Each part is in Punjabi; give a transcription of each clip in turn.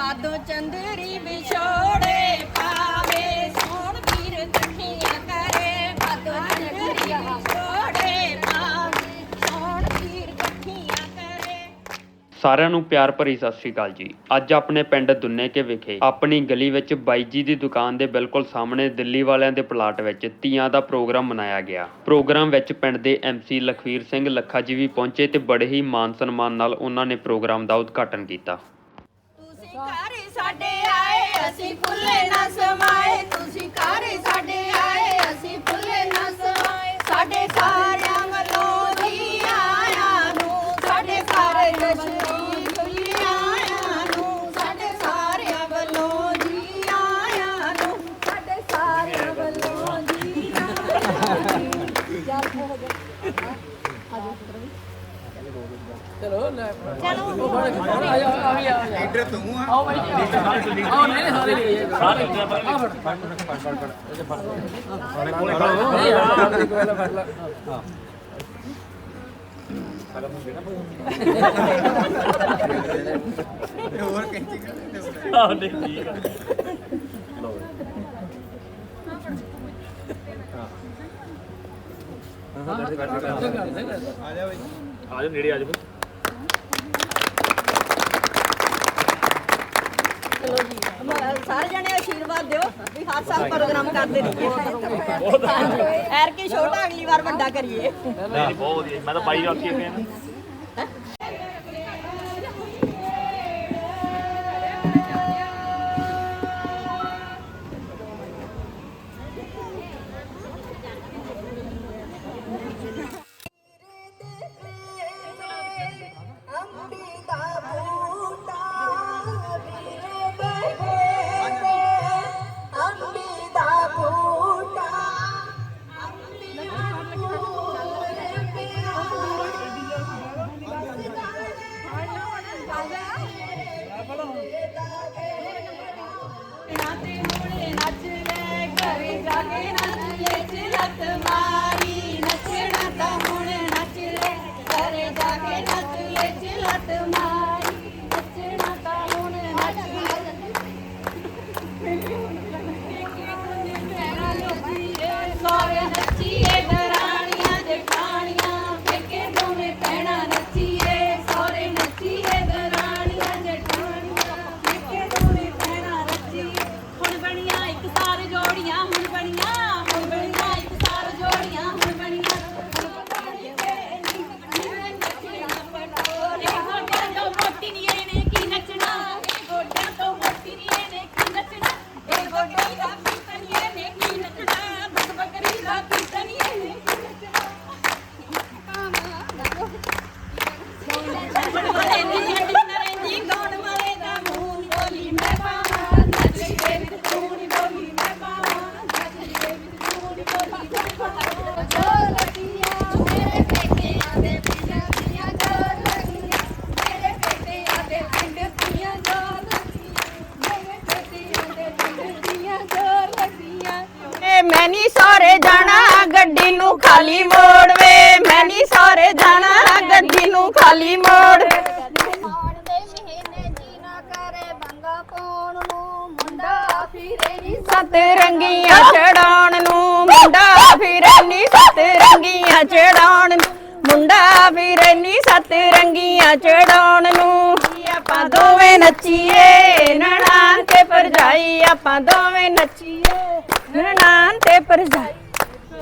ਬਾਦੋਂ ਚੰਦਰੀ ਵਿਛੋੜੇ ਪਾਵੇ, ਸੋਣ ਵੀਰ ਇਕੱਠੀਆਂ ਕਰੇ, ਬਾਦੋਂ ਚੰਦਰੀ ਵਿਛੋੜੇ ਪਾਵੇ, ਸੋਣ ਵੀਰ ਇਕੱਠੀਆਂ ਕਰੇ। ਸਾਰਿਆਂ ਨੂੰ ਪਿਆਰ ਭਰੀ ਸਤਿ ਸ਼੍ਰੀ ਅਕਾਲ ਜੀ। ਅੱਜ ਆਪਣੇ ਪਿੰਡ ਦੁੰਨੇਕੇ ਵਿਖੇ ਆਪਣੀ ਗਲੀ ਵਿੱਚ ਬਾਈ ਜੀ ਦੀ ਦੁਕਾਨ ਦੇ ਬਿਲਕੁਲ ਸਾਹਮਣੇ ਦਿੱਲੀ ਵਾਲਿਆਂ ਦੇ ਪਲਾਟ ਵਿੱਚ ਤੀਆਂ ਦਾ ਪ੍ਰੋਗਰਾਮ ਮਨਾਇਆ ਗਿਆ। ਪ੍ਰੋਗਰਾਮ ਵਿੱਚ ਪਿੰਡ ਦੇ ਐਮਸੀ ਲਖਵੀਰ ਸਿੰਘ ਲੱਖਾ ਜੀ ਵੀ ਪਹੁੰਚੇ ਤੇ ਬੜੇ ਹੀ ਮਾਨ ਸਨਮਾਨ ਨਾਲ ਉਹਨਾਂ ਨੇ ਪ੍ਰੋਗਰਾਮ ਦਾ ਉਦਘਾਟਨ ਕੀਤਾ। ਘਰ ਸਾਡੇ ਆਏ, ਅਸੀਂ ਫੁੱਲੇ ਨਾ ਸਮਾਏ। ਤੁਸੀਂ ਘਰ ਸਾਡੇ ਆਏ, ਅਸੀਂ ਫੁੱਲੇ ਨਾ ਸਮਾਏ। ਸਾਡੇ ਸਾਰਿਆਂ ਆਜੋ ਨੇੜੇ ਆਜੋ ਚਲੋ ਜੀ ਮ- ਸਾਰੇ ਜਣੇ ਆਸ਼ੀਰਵਾਦ ਦਿਓ ਵੀ ਹਰ ਸਾਲ ਪ੍ਰੋਗਰਾਮ ਕਰਦੇ ਰਹੀਏ। ਐਰ ਕੀ ਛੋਟਾ ਅਗਲੀ ਵਾਰ ਵੱਡਾ ਕਰੀਏ। ਨਹੀਂ ਬਹੁਤ ਵਧੀਆ। ਜੀ। ਮੈਂ ਤਾਂ ਬਾਈ ਰੱਖੀ ਅੱਗੇ ਤੇ ਮੁੜੇ ਨੱਚ ਲੈ ਘਰੇ ਜਾ ਕੇ ਨੂੰ ਖਾਲੀ ਮੋੜ ਵੇ। ਮੈਂ ਨਹੀਂ ਸਾਰੇ ਜਾਣਾ ਗੱਡੀ ਨੂੰ ਖਾਲੀ ਮੋੜ। ਮਾਣ ਦੇ ਮਹੀਨੇ ਜੀ ਕਰੇ ਬੰਗਾ ਪਾਉਣ ਨੂੰ ਮੁੰਡਾ ਫਿਰੇ ਨੀ ਸੱਤ ਰੰਗੀਆਂ ਚੜਾਉਣ ਨੂੰ, ਮੁੰਡਾ ਫਿਰੇ ਨੀ ਸੱਤ ਰੰਗੀਆਂ ਚੜਾਉਣ ਨੂੰ। ਮੁੰਡਾ ਫਿਰੇ ਨੀ ਸੱਤ ਰੰਗੀਆਂ ਚੜਾਉਣ ਨੂੰ। ਆਪਾਂ ਦੋਵੇਂ ਨੱਚੀਏ ਨਣਾਨ ਤੇ ਪਰਜਾਈ ਆਪਾਂ ਦੋਵੇਂ ਨੱਚੀਏ ਨਣਾਨ ਤੇ ਪਰਜਾਈ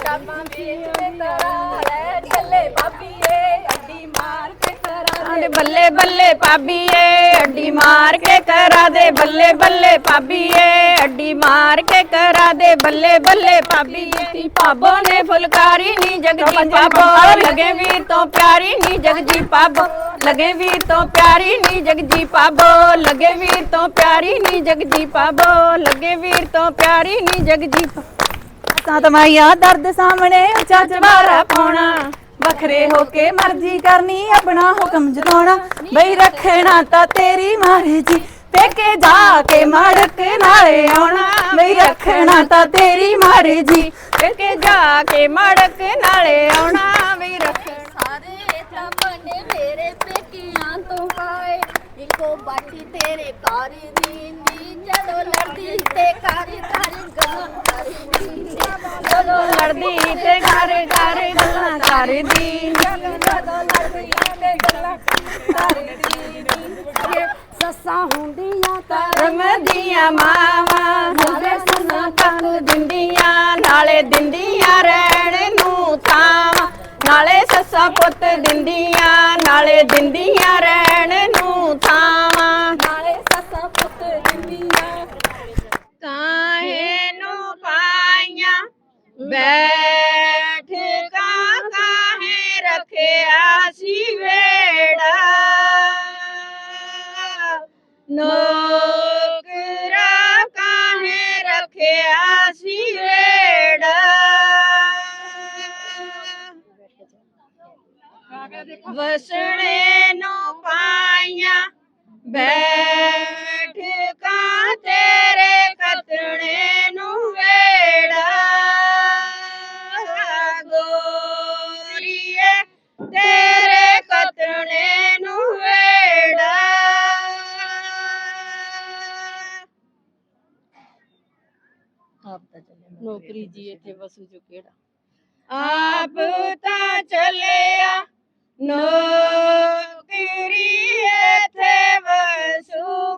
ਕਾਮਾਂ ਵਿੱਚ ਤਰਾ ਲੈ ਚੱਲੇ ਬਾਬੀਏ ਅੱਡੀ ਮਾਰ ਕੇ ਕਰਾ ਆਂਦੇ ਬੱਲੇ ਬੱਲੇ ਪਾਬੀਏ ਅੱਡੀ ਮਾਰ ਕੇ ਕਰਾ ਦੇ ਬੱਲੇ ਬੱਲੇ ਪਾਬੀਏ ਅੱਡੀ ਮਾਰ ਕੇ ਕਰਾ ਦੇ ਬੱਲੇ ਬੱਲੇ ਪਾਬੀਏ ਤੀ ਪਾਬੋ ਨੇ ਫੁਲਕਾਰੀ ਨੀ ਜਗਜੀ ਪਾਬੋ ਲਗੇ ਵੀਰ ਤੋਂ ਪਿਆਰੀ ਨੀ ਜਗਜੀ ਪਾਬੋ ਲਗੇ ਵੀਰ ਤੋਂ ਪਿਆਰੀ ਨੀ ਜਗਜੀ ਪਾਬੋ ਲਗੇ ਵੀਰ ਤੋਂ ਪਿਆਰੀ ਨੀ ਜਗਜੀ ਪਾਬੋ ਲਗੇ ਵੀਰ ਤੋਂ ਪਿਆਰੀ ਨੀ ਜਗਜੀ ਦੱਸਾਂ ਤਮਾਈਆ ਦਰਦ ਸਾਹਮਣੇ ਉੱਚਾ ਜਵਾਰਾ ਪਾਉਣਾ। ਵੱਖਰੇ ਹੋ ਕੇ ਮਰਜ਼ੀ ਕਰਨੀ ਆਪਣਾ ਹੁਕਮ ਜਤਾਉਣਾ। ਬਈ ਰੱਖਣਾ ਤਾਂ ਤੇਰੀ ਮਰਜ਼ੀ ਪੇਕੇ ਜਾ ਕੇ ਮੜਕ ਨਾਲੇ ਆਉਣਾ। ਬਈ ਰੱਖਣਾ ਤਾਂ ਤੇਰੀ ਮਰਜ਼ੀ ਪੇਕੇ ਜਾ ਕੇ ਮੜਕ ਨਾਲੇ ਆਉਣਾ। ਬਈ ਰੱਖ ਸਾਰੇ ਤਾਂ ਬਣੇ ਮੇਰੇ ਪੇਕਿਆਂ ਤੋਂ ਆਏ। ਇੱਕੋ ਬਾਟੀ ਤੇਰੇ ਘਰ ਦੀ ਨੀ ਜਦੋਂ ਲੜਦੀ ਤੇ ਘਰ ਧਰ ਲੜਦੀ ਤੇ ਘਰ ਘਰ ਗੱਲਾਂ ਕਰਦੀ। ਜਦੋਂ ਹੁੰਦੀਆਂ ਧਰਮ ਦੀਆਂ ਮਾਵਾਂ ਨਾਲੇ ਸੁਨਾ ਕੰਨ ਦਿੰਦੀਆਂ ਨਾਲੇ ਦਿੰਦੀਆਂ ਰਹਿਣ ਨੂੰ ਤਾਂ ਨਾਲੇ ਸੱਸਾਂ ਪੁੱਤ ਦਿੰਦੀਆਂ ਨਾਲੇ ਦਿੰਦੀਆਂ ਰਹਿਣ ਨੂੰ ਤਾਂ Bye. ਨੌਕਰੀ ਜੀ ਇੱਥੇ ਵਸੂ ਜੋ ਕਿਹੜਾ। ਆਪ ਤਾਂ ਚੱਲਿਆ ਨੌਕਰੀ ਇੱਥੇ ਵਸੂ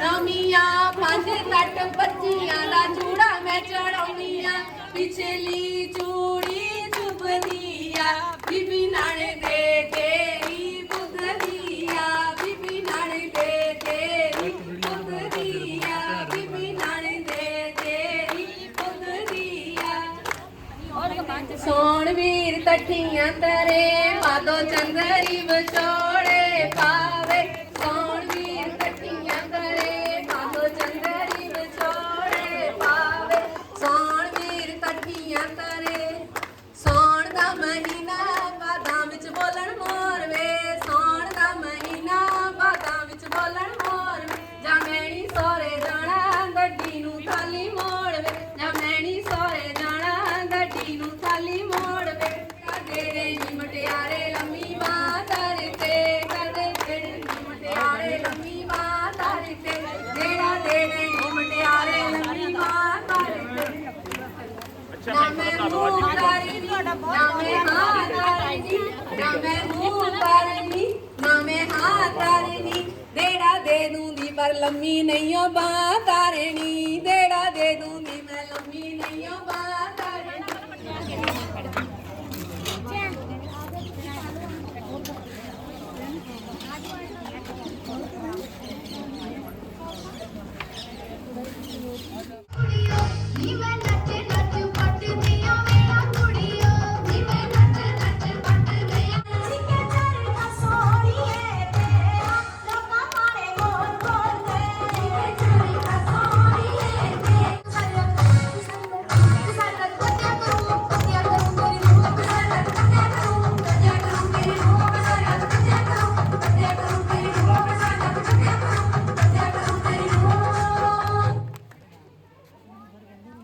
ਨਮੀਆਂ ਤੱਟ ਬੱਚੀਆਂ ਦਾ ਚੂੜਾ ਮੈਂ ਚੜਾਉਣੀਆਂ ਪਿਛਲੀ ਚੂੜੀ ਬੀਬੀ ਨਾਲੇ ਦੇ ਤੇਰੀ ਬੀਬੀ ਨਾਲੇ ਦੇ ਤੇਰੀ ਬੀਬੀ ਨਾਲੇ ਦੇ ਤੇਰੀ ਬੁੱਧਦੀਆ ਸੋਣ ਵੀਰ ਤੱਠੀਆਂ ਤਰੇ ਪਾਦੋ ਚੰਦਰੀ ਵਿਚੋੜੇ ਪਾ ਲੰਮੀ ਨਹੀਂ ਓ ਬਾਹ ਤਾਰਣੀ ਦੇ।